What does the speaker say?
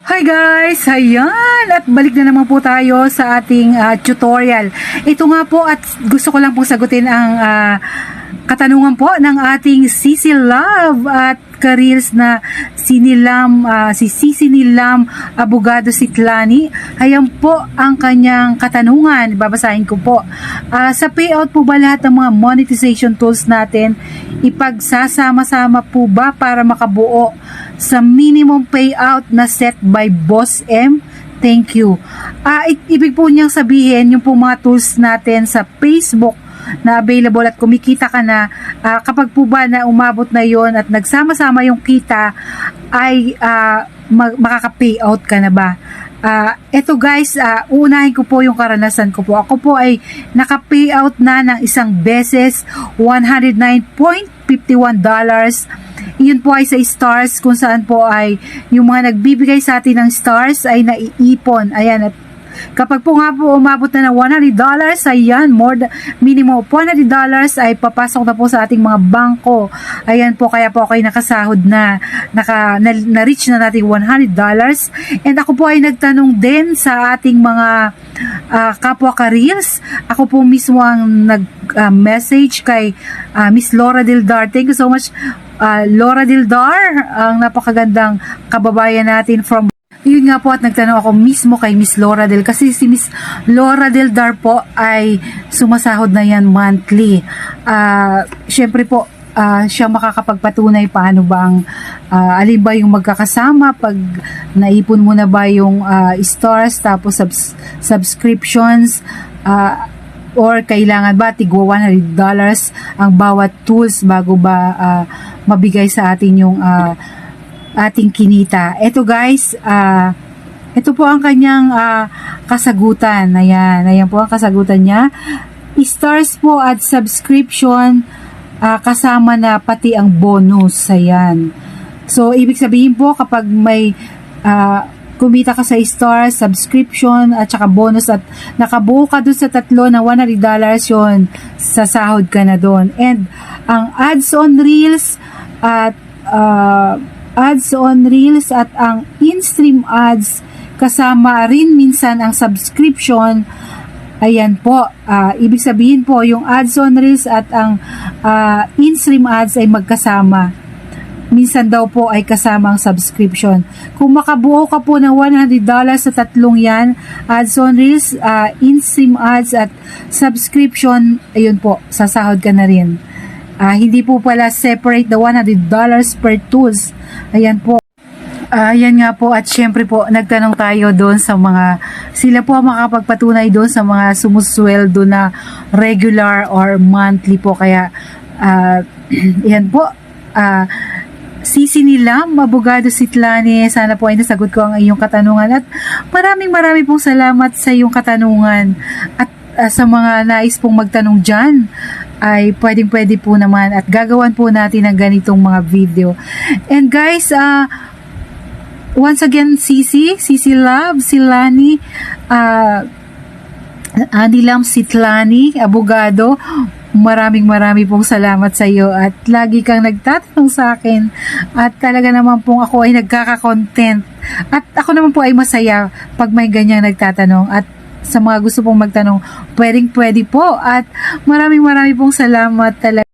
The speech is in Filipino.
Hi guys! Ayan! At balik na naman po tayo sa ating ah, tutorial. Ito nga po at gusto ko lang po sagutin ang ah, katanungan po ng ating Sisi Love at careers na sinilam, ah, si Sisi Nilam Abogado Sitlani. Ayan po ang kanyang katanungan. Babasahin ko po. Ah, sa payout po ba lahat ng mga monetization tools natin ipagsasama-sama po ba para makabuo sa minimum payout na set by Boss M? Thank you. I- ibig po niyang sabihin yung po mga tools natin sa Facebook na available at kumikita ka na ah, kapag po ba na umabot na yon at nagsama-sama yung kita ay mag- makaka-payout ka na ba? Ah, eto guys, ah, uunahin ko po yung karanasan ko po. Ako po ay naka-payout na ng isang beses 109.51 Iyon po ay sa stars kung saan po ay yung mga nagbibigay sa atin ng stars ay naiipon. Ayan at Kapag po nga po umabot na ng $100, ayan, more than, minimum of $100 ay papasok na po sa ating mga bangko. Ayan po, kaya po ako nakasahod na, naka, na, na-reach na natin $100. And ako po ay nagtanong din sa ating mga ah, kapwa careers. Ako po mismo ang nag-message kay ah, Miss Laura Dildar. Thank you so much, ah, Laura Dildar, ang napakagandang kababayan natin from yun nga po at nagtanong ako mismo kay Miss Laura Del kasi si Miss Laura Del Dar po ay sumasahod na yan monthly. Ah, syempre po ah, siya makakapagpatunay paano ba ang ah, alin ba yung magkakasama pag naipon mo na ba yung ah, stars tapos subs- subscriptions ah, or kailangan ba tigwa $100 ang bawat tools bago ba ah, mabigay sa atin yung ah, ating kinita. Ito guys, ah ito po ang kanyang ah, kasagutan. Ayan, ayan po ang kasagutan niya. Stars po at subscription ah, kasama na pati ang bonus. Ayan. So, ibig sabihin po kapag may ah, kumita ka sa stars, subscription, at saka bonus at nakabuo ka dun sa tatlo na $100 yon sasahod ka na doon. And ang ads on reels at ah, ads on reels at ang in-stream ads kasama rin minsan ang subscription ayan po ah, ibig sabihin po yung ads on reels at ang ah, in-stream ads ay magkasama minsan daw po ay kasama ang subscription. Kung makabuo ka po ng $100 sa tatlong yan, ads on reels, ah, in-stream ads at subscription, ayun po, sasahod ka na rin. Ah, hindi po pala separate the $100 per tools. Ayan po. Ah, yan nga po. At syempre po nagtanong tayo doon sa mga sila po ang makapagpatunay doon sa mga sumusweldo na regular or monthly po. Kaya ah, yan po. Ah, Sisi nila, Abogado Sitlani, sana po ay nasagot ko ang iyong katanungan. At maraming maraming pong salamat sa iyong katanungan. At ah, sa mga nais pong magtanong dyan ay pwedeng pwede po naman at gagawan po natin ng ganitong mga video. And guys, ah once again, Sisi, Sisi Love, Silani, uh, Anilam Sitlani, abogado, maraming maraming pong salamat sa iyo at lagi kang nagtatanong sa akin at talaga naman pong ako ay nagkaka-content at ako naman po ay masaya pag may ganyang nagtatanong at sa mga gusto pong magtanong, pwedeng pwede po at maraming maraming pong salamat talaga.